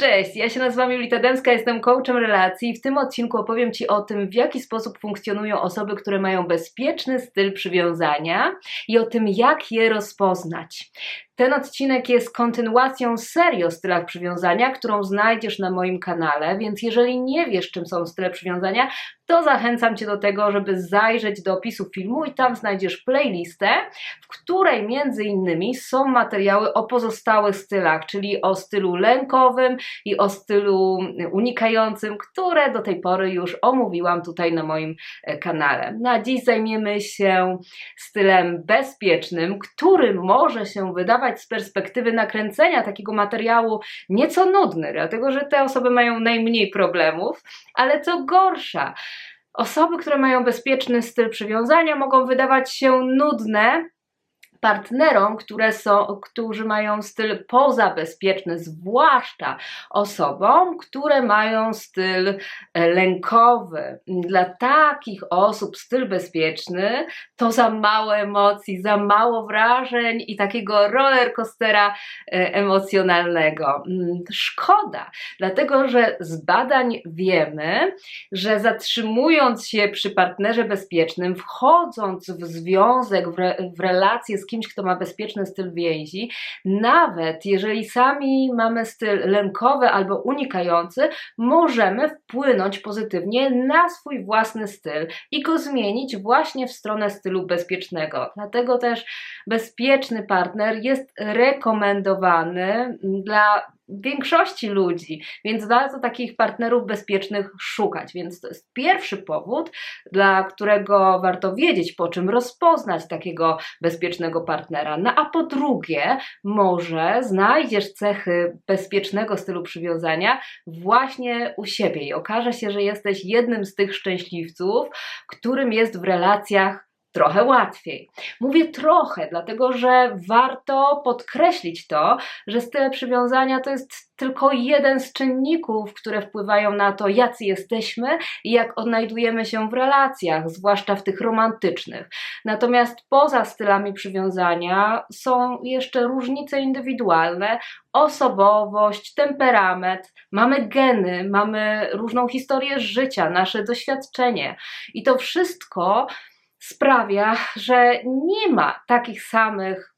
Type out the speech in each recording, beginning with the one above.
Cześć, ja się nazywam Julita Dębska, jestem coachem relacji i w tym odcinku opowiem Ci o tym, w jaki sposób funkcjonują osoby, które mają bezpieczny styl przywiązania i o tym, jak je rozpoznać. Ten odcinek jest kontynuacją serii o stylach przywiązania, którą znajdziesz na moim kanale, więc jeżeli nie wiesz, czym są style przywiązania, to zachęcam Cię do tego, żeby zajrzeć do opisu filmu i tam znajdziesz playlistę, w której między innymi są materiały o pozostałych stylach, czyli o stylu lękowym i o stylu unikającym, które do tej pory już omówiłam tutaj na moim e, kanale. Na dziś zajmiemy się stylem bezpiecznym, który może się wydawać z perspektywy nakręcenia takiego materiału nieco nudny, dlatego że te osoby mają najmniej problemów, ale co gorsza, osoby, które mają bezpieczny styl przywiązania, mogą wydawać się nudne, partnerom, które są, którzy mają styl pozabezpieczny, zwłaszcza osobom, które mają styl e, lękowy. Dla takich osób styl bezpieczny to za mało emocji, za mało wrażeń i takiego rollercoastera e, emocjonalnego. Mm, szkoda, dlatego że z badań wiemy, że zatrzymując się przy partnerze bezpiecznym, wchodząc w związek, w, re, w relacje z kimś, kto ma bezpieczny styl więzi, nawet jeżeli sami mamy styl lękowy albo unikający, możemy wpłynąć pozytywnie na swój własny styl i go zmienić właśnie w stronę stylu bezpiecznego. Dlatego też bezpieczny partner jest rekomendowany dla większości ludzi, więc warto takich partnerów bezpiecznych szukać. Więc to jest pierwszy powód, dla którego warto wiedzieć, po czym rozpoznać takiego bezpiecznego partnera. No a po drugie, może znajdziesz cechy bezpiecznego stylu przywiązania właśnie u siebie i okaże się, że jesteś jednym z tych szczęśliwców, którym jest w relacjach trochę łatwiej. Mówię trochę, dlatego że warto podkreślić to, że style przywiązania to jest tylko jeden z czynników, które wpływają na to, jacy jesteśmy i jak odnajdujemy się w relacjach, zwłaszcza w tych romantycznych. Natomiast poza stylami przywiązania są jeszcze różnice indywidualne, osobowość, temperament, mamy geny, mamy różną historię życia, nasze doświadczenie i to wszystko sprawia, że nie ma takich samych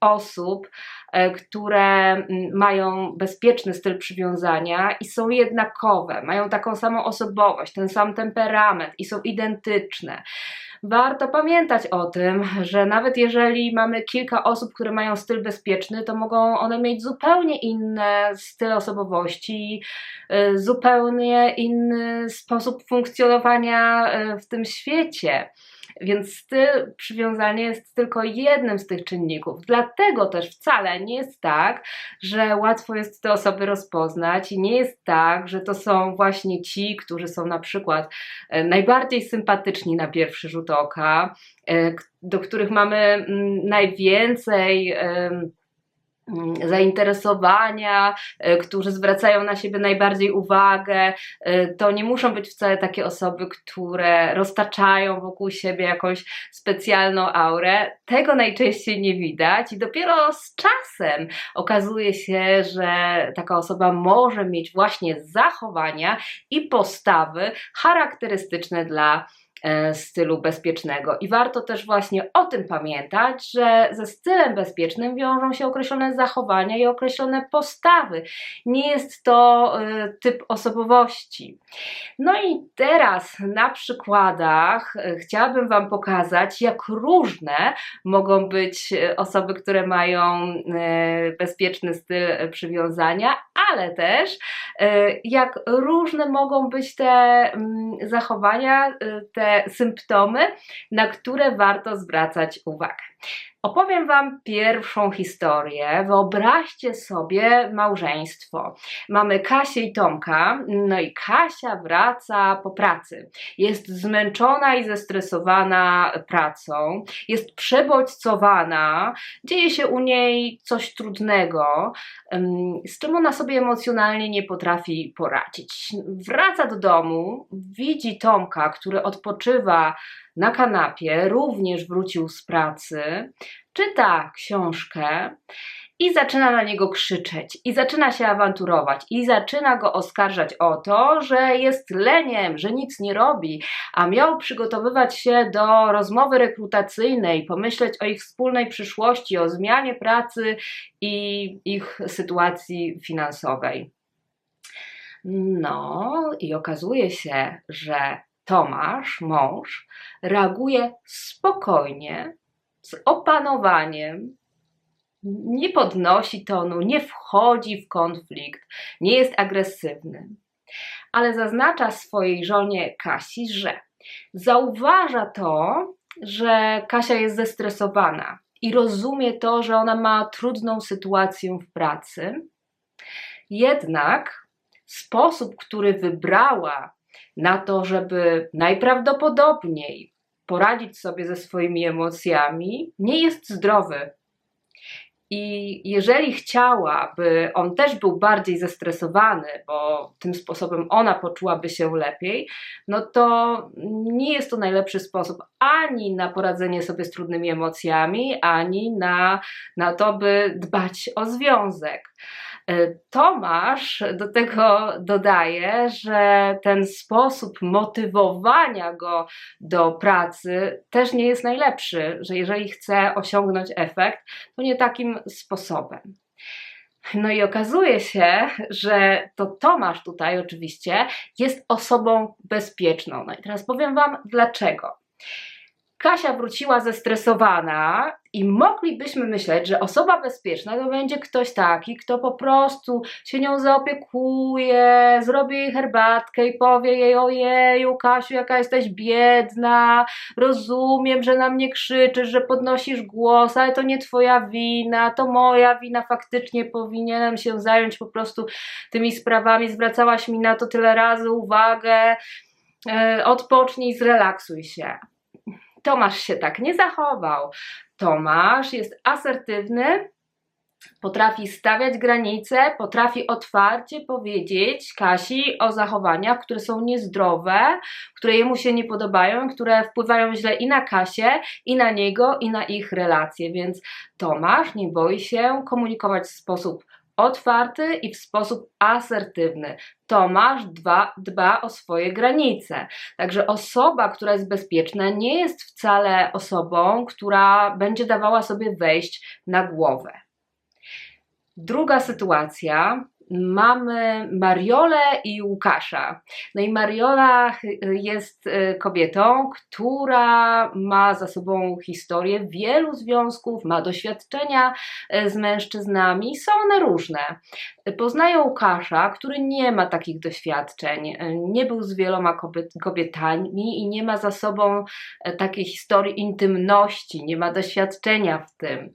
osób, e, które mają bezpieczny styl przywiązania i są jednakowe, mają taką samą osobowość, ten sam temperament i są identyczne. Warto pamiętać o tym, że nawet jeżeli mamy kilka osób, które mają styl bezpieczny, to mogą one mieć zupełnie inne styl osobowości, e, zupełnie inny sposób funkcjonowania e, w tym świecie. Więc styl przywiązania jest tylko jednym z tych czynników. Dlatego też wcale nie jest tak, że łatwo jest te osoby rozpoznać i nie jest tak, że to są właśnie ci, którzy są na przykład e, najbardziej sympatyczni na pierwszy rzut oka, e, do których mamy mm, najwięcej zainteresowania, e, którzy zwracają na siebie najbardziej uwagę. E, to nie muszą być wcale takie osoby, które roztaczają wokół siebie jakąś specjalną aurę. Tego najczęściej nie widać i dopiero z czasem okazuje się, że taka osoba może mieć właśnie zachowania i postawy charakterystyczne dla stylu bezpiecznego. I warto też właśnie o tym pamiętać, że ze stylem bezpiecznym wiążą się określone zachowania i określone postawy. Nie jest to e, typ osobowości. No i teraz na przykładach e, chciałabym Wam pokazać, jak różne mogą być osoby, które mają bezpieczny styl przywiązania, ale też jak różne mogą być te mm, zachowania, te symptomy, na które warto zwracać uwagę. Opowiem Wam pierwszą historię. Wyobraźcie sobie małżeństwo. Mamy Kasię i Tomka, no i Kasia wraca po pracy. Jest zmęczona i zestresowana pracą, jest przebodźcowana, dzieje się u niej coś trudnego, z czym ona sobie emocjonalnie nie potrafi poradzić. Wraca do domu, widzi Tomka, który odpoczywa na kanapie, również wrócił z pracy, czyta książkę i zaczyna na niego krzyczeć, i zaczyna się awanturować, i zaczyna go oskarżać o to, że jest leniem, że nic nie robi, a miał przygotowywać się do rozmowy rekrutacyjnej, pomyśleć o ich wspólnej przyszłości, o zmianie pracy i ich sytuacji finansowej. No, i okazuje się, że Tomasz, mąż, reaguje spokojnie, z opanowaniem, nie podnosi tonu, nie wchodzi w konflikt, nie jest agresywny, ale zaznacza swojej żonie Kasi, że zauważa to, że Kasia jest zestresowana i rozumie to, że ona ma trudną sytuację w pracy. Jednak sposób, który wybrała na to, żeby najprawdopodobniej poradzić sobie ze swoimi emocjami, nie jest zdrowy. I jeżeli chciała, by on też był bardziej zestresowany, bo tym sposobem ona poczułaby się lepiej, no to nie jest to najlepszy sposób ani na poradzenie sobie z trudnymi emocjami, ani na, na to, by dbać o związek. E, Tomasz do tego dodaje, że ten sposób motywowania go do pracy też nie jest najlepszy, że jeżeli chce osiągnąć efekt, to nie takim sposobem. No i okazuje się, że to Tomasz tutaj oczywiście jest osobą bezpieczną. No i teraz powiem Wam dlaczego. Kasia wróciła zestresowana i moglibyśmy myśleć, że osoba bezpieczna to będzie ktoś taki, kto po prostu się nią zaopiekuje, zrobi jej herbatkę i powie jej ojeju Kasiu, jaka jesteś biedna, rozumiem, że na mnie krzyczysz, że podnosisz głos, ale to nie twoja wina, to moja wina, faktycznie powinienem się zająć po prostu tymi sprawami, zwracałaś mi na to tyle razy uwagę, e, odpocznij, zrelaksuj się. Tomasz się tak nie zachował. Tomasz jest asertywny, potrafi stawiać granice, potrafi otwarcie powiedzieć Kasi o zachowaniach, które są niezdrowe, które jemu się nie podobają, które wpływają źle i na Kasię, i na niego, i na ich relacje. Więc Tomasz nie boi się komunikować w sposób otwarty i w sposób asertywny. Tomasz dba, dba o swoje granice. Także osoba, która jest bezpieczna, nie jest wcale osobą, która będzie dawała sobie wejść na głowę. Druga sytuacja mamy Mariolę i Łukasza. No i Mariola jest y, kobietą, która ma za sobą historię wielu związków, ma doświadczenia y, z mężczyznami, są one różne. Poznają Łukasza, który nie ma takich doświadczeń, y, nie był z wieloma kobietami i nie ma za sobą takiej historii intymności, nie ma doświadczenia w tym.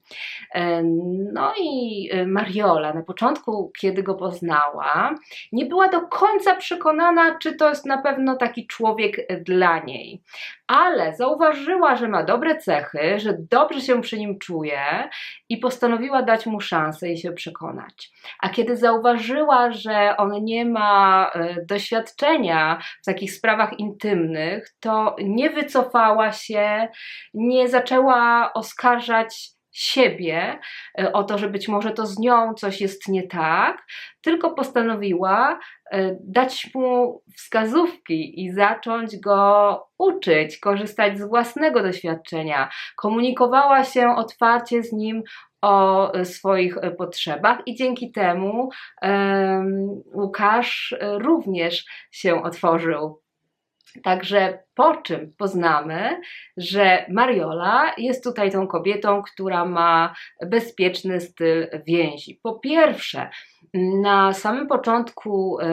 No i Mariola na początku, kiedy go poznała, nie była do końca przekonana, czy to jest na pewno taki człowiek dla niej. Ale zauważyła, że ma dobre cechy, że dobrze się przy nim czuje i postanowiła dać mu szansę i się przekonać. A kiedy zauważyła, że on nie ma e, doświadczenia w takich sprawach intymnych, to nie wycofała się, nie zaczęła oskarżać siebie e, o to, że być może to z nią coś jest nie tak, tylko postanowiła e, dać mu wskazówki i zacząć go uczyć, korzystać z własnego doświadczenia. Komunikowała się otwarcie z nim o swoich potrzebach i dzięki temu um, Łukasz również się otworzył Także po czym poznamy, że Mariola jest tutaj tą kobietą, która ma bezpieczny styl więzi. Po pierwsze, na samym początku e,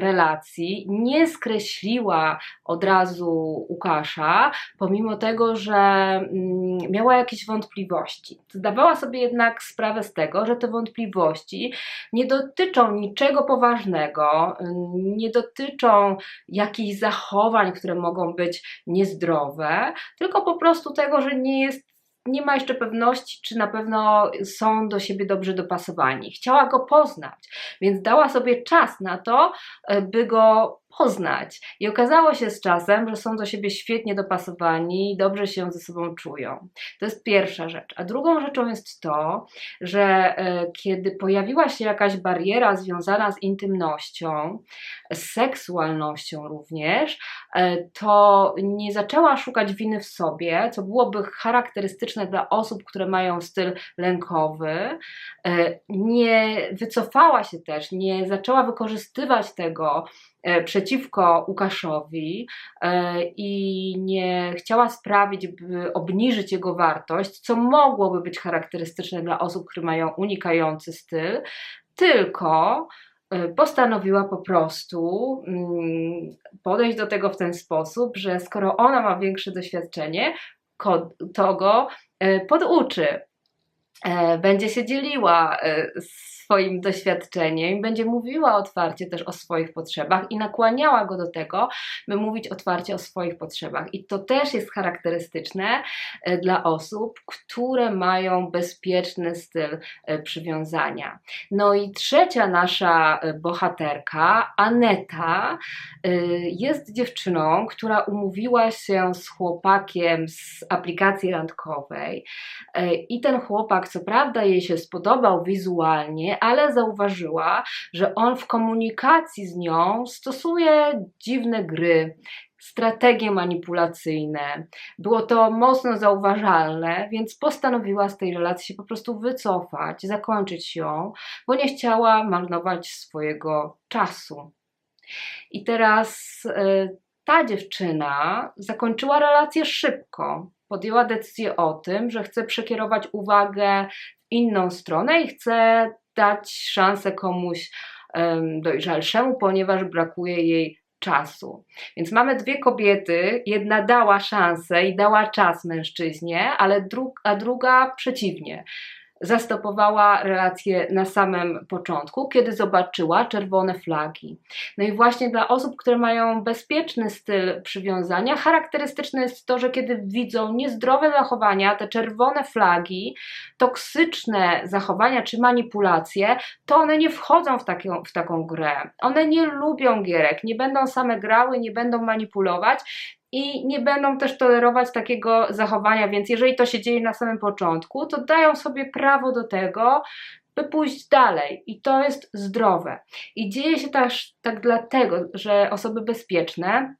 relacji nie skreśliła od razu Łukasza, pomimo tego, że mm, miała jakieś wątpliwości. Zdawała sobie jednak sprawę z tego, że te wątpliwości nie dotyczą niczego poważnego, nie dotyczą jakichś zachowań, które mogą być niezdrowe, tylko po prostu tego, że nie jest nie ma jeszcze pewności, czy na pewno są do siebie dobrze dopasowani. Chciała go poznać, więc dała sobie czas na to, e, by go poznać. I okazało się z czasem, że są do siebie świetnie dopasowani i dobrze się ze sobą czują. To jest pierwsza rzecz. A drugą rzeczą jest to, że e, kiedy pojawiła się jakaś bariera związana z intymnością, z seksualnością również, e, to nie zaczęła szukać winy w sobie, co byłoby charakterystyczne dla osób, które mają styl lękowy. E, nie wycofała się też, nie zaczęła wykorzystywać tego, przeciwko Łukaszowi e, i nie chciała sprawić, by obniżyć jego wartość, co mogłoby być charakterystyczne dla osób, które mają unikający styl, tylko e, postanowiła po prostu mm, podejść do tego w ten sposób, że skoro ona ma większe doświadczenie, to go poduczy. Będzie się dzieliła z swoim doświadczeniem, będzie mówiła otwarcie też o swoich potrzebach i nakłaniała go do tego, by mówić otwarcie o swoich potrzebach. I to też jest charakterystyczne e, dla osób, które mają bezpieczny styl e, przywiązania. No i trzecia nasza e, bohaterka, Aneta, jest dziewczyną, która umówiła się z chłopakiem z aplikacji randkowej i ten chłopak, co prawda jej się spodobał wizualnie, ale zauważyła, że on w komunikacji z nią stosuje dziwne gry, strategie manipulacyjne. Było to mocno zauważalne, więc postanowiła z tej relacji się po prostu wycofać, zakończyć ją, bo nie chciała marnować swojego czasu. I teraz y, ta dziewczyna zakończyła relację szybko. Podjęła decyzję o tym, że chce przekierować uwagę w inną stronę i chce dać szansę komuś um, dojrzalszemu, ponieważ brakuje jej czasu. Więc mamy dwie kobiety, jedna dała szansę i dała czas mężczyźnie, ale dru a druga przeciwnie zastopowała relację na samym początku, kiedy zobaczyła czerwone flagi. No i właśnie dla osób, które mają bezpieczny styl przywiązania, charakterystyczne jest to, że kiedy widzą niezdrowe zachowania, te czerwone flagi, toksyczne zachowania czy manipulacje, to one nie wchodzą w taką, w taką grę. One nie lubią gierek, nie będą same grały, nie będą manipulować, i nie będą też tolerować takiego zachowania, więc jeżeli to się dzieje na samym początku, to dają sobie prawo do tego, by pójść dalej i to jest zdrowe. I dzieje się też tak dlatego, że osoby bezpieczne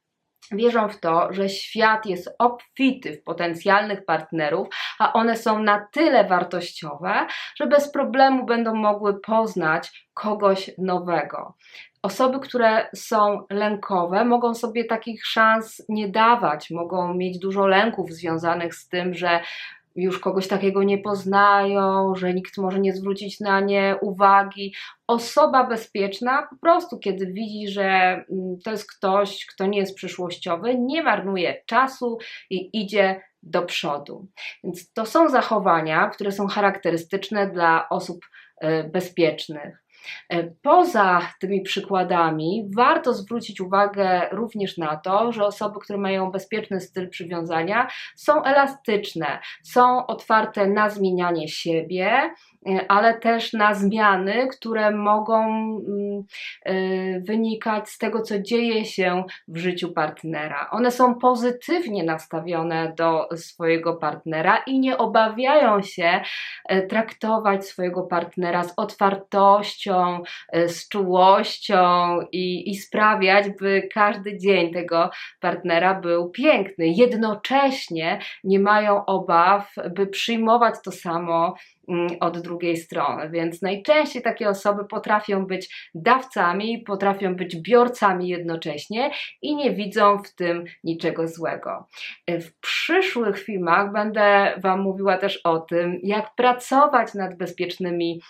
wierzą w to, że świat jest obfity w potencjalnych partnerów, a one są na tyle wartościowe, że bez problemu będą mogły poznać kogoś nowego. Osoby, które są lękowe, mogą sobie takich szans nie dawać, mogą mieć dużo lęków związanych z tym, że już kogoś takiego nie poznają, że nikt może nie zwrócić na nie uwagi. Osoba bezpieczna po prostu, kiedy widzi, że mm, to jest ktoś, kto nie jest przyszłościowy, nie marnuje czasu i idzie do przodu. Więc to są zachowania, które są charakterystyczne dla osób e, bezpiecznych. E, poza tymi przykładami, warto zwrócić uwagę również na to, że osoby, które mają bezpieczny styl przywiązania, są elastyczne, są otwarte na zmienianie siebie, ale też na zmiany, które mogą mm, e, wynikać z tego, co dzieje się w życiu partnera. One są pozytywnie nastawione do swojego partnera i nie obawiają się e, traktować swojego partnera z otwartością, z czułością i, i sprawiać, by każdy dzień tego partnera był piękny. Jednocześnie nie mają obaw, by przyjmować to samo od drugiej strony. Więc najczęściej takie osoby potrafią być dawcami, potrafią być biorcami jednocześnie i nie widzą w tym niczego złego. W przyszłych filmach będę Wam mówiła też o tym, jak pracować nad bezpiecznymi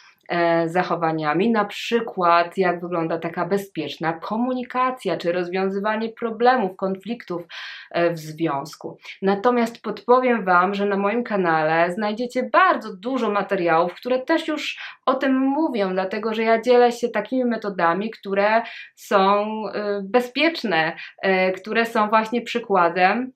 zachowaniami, na przykład jak wygląda taka bezpieczna komunikacja czy rozwiązywanie problemów, konfliktów e, w związku. Natomiast podpowiem Wam, że na moim kanale znajdziecie bardzo dużo materiałów, które też już o tym mówią, dlatego że ja dzielę się takimi metodami, które są e, bezpieczne, które są właśnie przykładem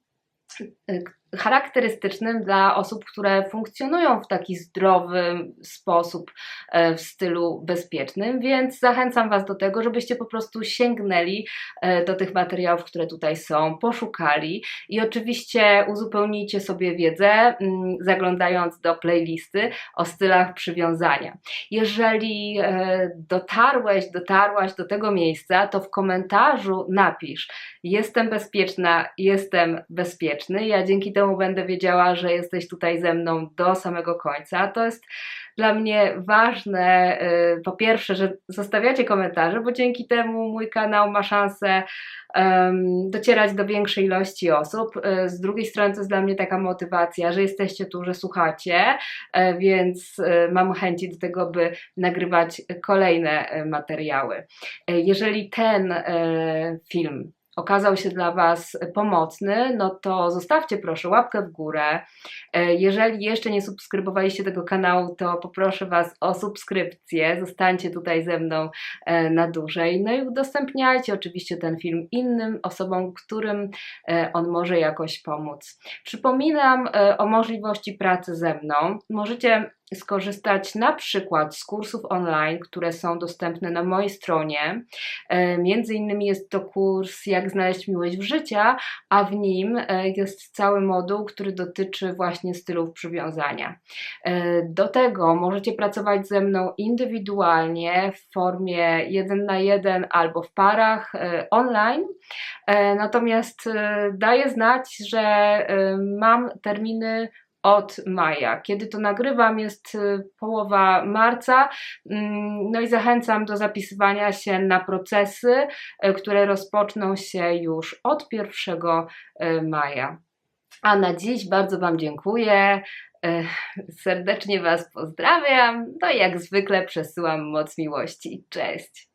charakterystycznym dla osób, które funkcjonują w taki zdrowy sposób e, w stylu bezpiecznym, więc zachęcam Was do tego, żebyście po prostu sięgnęli e, do tych materiałów, które tutaj są, poszukali i oczywiście uzupełnijcie sobie wiedzę, mm, zaglądając do playlisty o stylach przywiązania. Jeżeli e, dotarłeś, dotarłaś do tego miejsca, to w komentarzu napisz: Jestem bezpieczna, jestem bezpieczny. Ja dzięki temu będę wiedziała, że jesteś tutaj ze mną do samego końca. To jest dla mnie ważne, y, po pierwsze, że zostawiacie komentarze, bo dzięki temu mój kanał ma szansę docierać do większej ilości osób. Y, z drugiej strony to jest dla mnie taka motywacja, że jesteście tu, że słuchacie, y, więc mam chęci do tego, by nagrywać kolejne materiały. Jeżeli ten film okazał się dla Was pomocny, no to zostawcie proszę łapkę w górę. E, jeżeli jeszcze nie subskrybowaliście tego kanału, to poproszę Was o subskrypcję. Zostańcie tutaj ze mną e, na dłużej. No i udostępniajcie oczywiście ten film innym osobom, którym e, on może jakoś pomóc. Przypominam o możliwości pracy ze mną. Możecie skorzystać na przykład z kursów online, które są dostępne na mojej stronie. E, między innymi jest to kurs Jak znaleźć miłość w życiu, a w nim e, jest cały moduł, który dotyczy właśnie stylów przywiązania. E, do tego możecie pracować ze mną indywidualnie w formie jeden na jeden albo w parach online. Natomiast daję znać, że mam terminy od maja. Kiedy to nagrywam, jest y, połowa marca. Mm, no i zachęcam do zapisywania się na procesy, y, które rozpoczną się już od 1 y, maja. A na dziś bardzo Wam dziękuję. Serdecznie Was pozdrawiam. No i jak zwykle przesyłam moc miłości. Cześć.